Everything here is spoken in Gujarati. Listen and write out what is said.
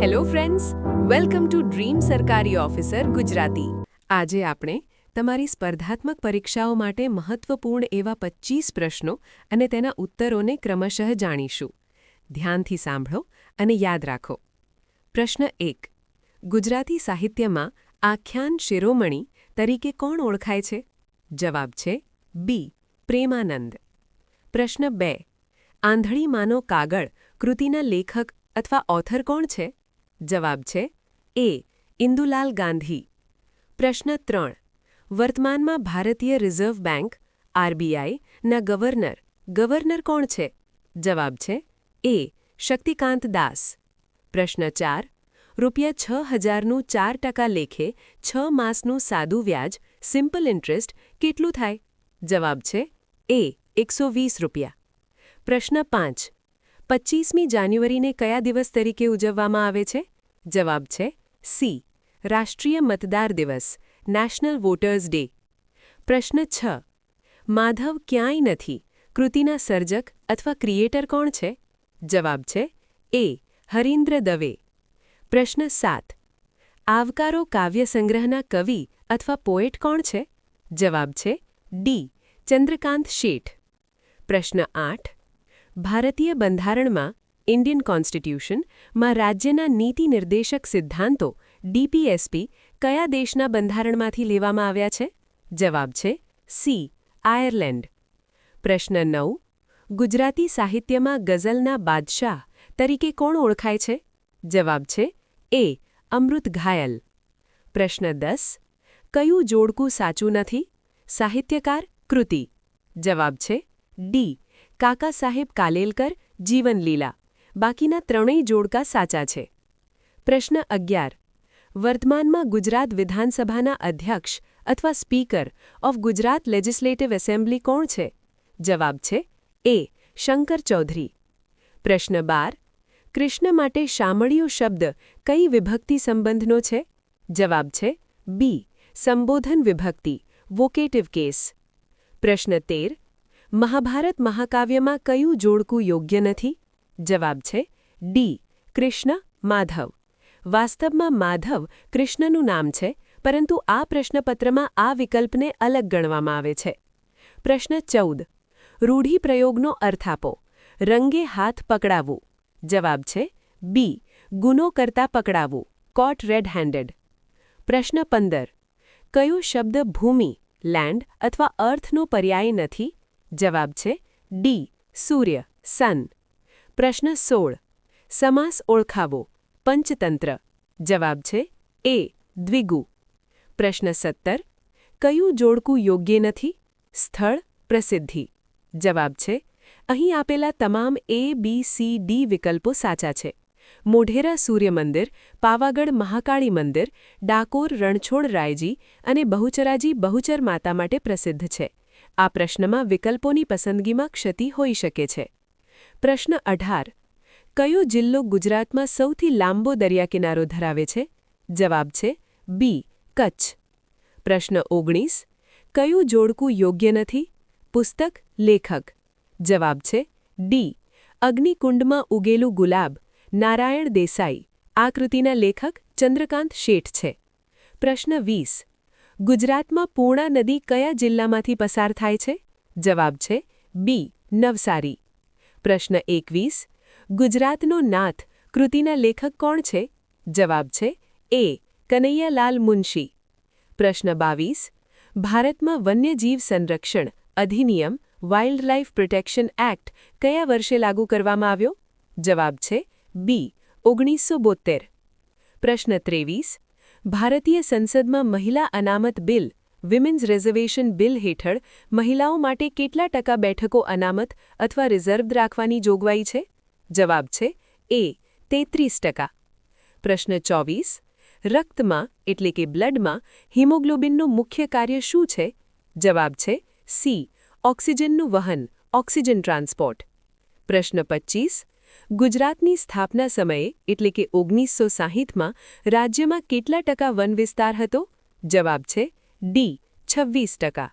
Hello friends welcome to dream સરકારી ઓફિસર ગુજરાતી આજે આપણે તમારી સ્પર્ધાત્મક પરીક્ષાઓ માટે મહત્વપૂર્ણ એવા 25 પ્રશ્નો અને તેના ઉત્તરોને ક્રમશઃ જાણીશું. ધ્યાનથી સાંભળો અને યાદ રાખો. પ્રશ્ન એક. ગુજરાતી સાહિત્યમાં આખ્યાન શિરોમણી તરીકે કોણ ઓળખાય છે? જવાબ છે બી પ્રેમાનંદ. પ્રશ્ન બે. આંધળીમાંનો કાગળ કૃતિના લેખક અથવા ઓથર કોણ છે? જવાબ છે એ, ઇન્દુલાલ ગાંધી. પ્રશ્ન ત્રણ, વર્તમાનમાં ભારતીય રિઝર્વ બેંક, આરબીઆઈ, ના ગવર્નર ગવર્નર કોણ છે? જવાબ છે એ, શક્તિકાંત દાસ. પ્રશ્ન ચાર, રૂપિયા છ હજારનું ચાર ટકા લેખે છ માસનું સાદું વ્યાજ, સિમ્પલ ઇન્ટરેસ્ટ, કેટલું થાય? જવાબ છે એ, એકસો રૂપિયા. પ્રશ્ન પાંચ પચ્ચીસમી જાન્યુઆરીને કયા દિવસ તરીકે ઉજવવામાં આવે છે? જવાબ છે સી. રાષ્ટ્રીય મતદાર દિવસ, નેશનલ વોટર્સ ડે. પ્રશ્ન છ. માધવ ક્યાંય નથી? કૃતિના સર્જક અથવા ક્રિએટર કોણ છે? જવાબ છે એ. હરીન્દ્ર દવે. પ્રશ્ન સાત. આવકારો કાવ્ય સંગ્રહના કવિ અથવા પોએટ કોણ છે? જવાબ છે ડી. ચંદ્રકાંત શેઠ. પ્રશ્ન આઠ. ભારતીય બંધારણમાં ઇન્ડિયન કોન્સ્ટિટ્યુશનમાં રાજ્યના નીતિ નિર્દેશક સિદ્ધાંતો ડીપીએસપી કયા દેશના બંધારણમાંથી લેવામાં આવ્યા છે? જવાબ છે સી આયર્લેન્ડ પ્રશ્ન નવ. ગુજરાતી સાહિત્યમાં ગઝલના બાદશાહ તરીકે કોણ ઓળખાય છે? જવાબ છે એ અમૃત ઘાયલ. પ્રશ્ન દસ. કયું જોડકું સાચું નથી? સાહિત્યકાર, કૃતિ. જવાબ છે ડી કાકા સાહેબ કાલેલકર, જીવનલીલા. બાકીના ત્રણેય જોડકા સાચા છે. પ્રશ્ન અગિયાર. વર્તમાનમાં ગુજરાત વિધાનસભાના અધ્યક્ષ અથવા speaker of Gujarat legislative assembly કોણ છે? જવાબ છે એ. શંકર ચૌધરી. પ્રશ્ન બાર. કૃષ્ણ માટે શામળિયો શબ્દ કઈ વિભક્તિ સંબંધનો છે? જવાબ છે બી. સંબોધન વિભક્તિ, વોકેટિવ કેસ. પ્રશ્ન તેર. મહાભારત મહાકાવ્યમાં કયું જોડકું યોગ્ય નથી? જવાબ છે, ડી, કૃષ્ણ, માધવ. વાસ્તવમાં માધવ કૃષ્ણનું નામ છે, પરંતુ આ પ્રશ્નપત્રમાં આ વિકલ્પને અલગ ગણવામાં આવે છે. પ્રશ્ન ચૌદ રૂઢિપ્રયોગનો અર્થ આપો. રંગે હાથ પકડાવવું. જવાબ છે, બી, ગુનો કરતા પકડાવવું. કોટ રેડ હેન્ડેડ. પ્રશ્ન પંદર, કયો શબ્દ ભૂમિ, લેન્ડ અથવા અર્થનો પર્યાય નથી? જવાબ છે ડી સૂર્ય, સન. પ્રશ્ન સોળ, સમાસ ઓળખાવો, પંચતંત્ર. જવાબ છે એ દ્વિગુ. પ્રશ્ન સત્તર, કયું જોડકું યોગ્ય નથી? સ્થળ, પ્રસિદ્ધિ. જવાબ છે, અહીં આપેલા તમામ એ બી સી ડી વિકલ્પો સાચા છે. મોઢેરા સૂર્ય મંદિર પાવાગઢ મહાકાળી મંદિર, ડાકોર રણછોડ રાયજી અને બહુચરાજી બહુચર માતા માટે પ્રસિદ્ધ છે. આ પ્રશ્નમાં વિકલ્પોની પસંદગીમાં ક્ષતિ હોઈ શકે છે. પ્રશ્ન અઢાર. કયો જિલ્લો ગુજરાતમાં સૌથી લાંબો દરિયાકિનારો ધરાવે છે? જવાબ છે બી. કચ્છ. પ્રશ્ન ઓગણીસ. કયું જોડકું યોગ્ય નથી? પુસ્તક, લેખક. જવાબ છે ડી. અગ્નિકુંડમાં ઉગેલું ગુલાબ. નારાયણ દેસાઈ. આ કૃતિના લેખક ચંદ્રકાંત શેઠ છે. પ્રશ્ન વીસ. ગુજરાતમાં પૂર્ણા નદી કયા જિલ્લામાંથી પસાર થાય છે? જવાબ છે બી, નવસારી. પ્રશ્ન એકવીસ, ગુજરાતનો નાથ કૃતિના લેખક કોણ છે? જવાબ છે એ, કનૈયાલાલ મુનશી. પ્રશ્ન બાવીસ, ભારતમાં વન્યજીવ સંરક્ષણ અધિનિયમ વાઇલ્ડ લાઇફ પ્રોટેક્શન એક્ટ કયા વર્ષે લાગુ કરવામાં આવ્યો? જવાબ છે બી, ઓગણીસો બોતેર પ્રશ્ન ત્રેવીસ ભારતીય સંસદમાં મહિલા અનામત બિલ, વિમેન્સ રિઝર્વેશન બિલ હેઠળ મહિલાઓ માટે કેટલા ટકા બેઠકો અનામત અથવા રિઝર્વ્ડ રાખવાની જોગવાઈ છે? જવાબ છે એ, તેત્રીસ ટકા. પ્રશ્ન ચોવીસ, રક્તમાં એટલે કે બ્લડમાં હિમોગ્લોબિનનું મુખ્ય કાર્ય શું છે? જવાબ છે સી, ઓક્સિજનનું વહન, ઓક્સિજન ટ્રાન્સપોર્ટ. પ્રશ્ન પચીસ ગુજરાતની સ્થાપના સમયે, એટલે કે ઓગણીસો સાહીઠમાં, રાજ્યમાં કેટલા ટકા વન વિસ્તાર હતો? જવાબ છે, ડી, છવ્વીસ ટકા.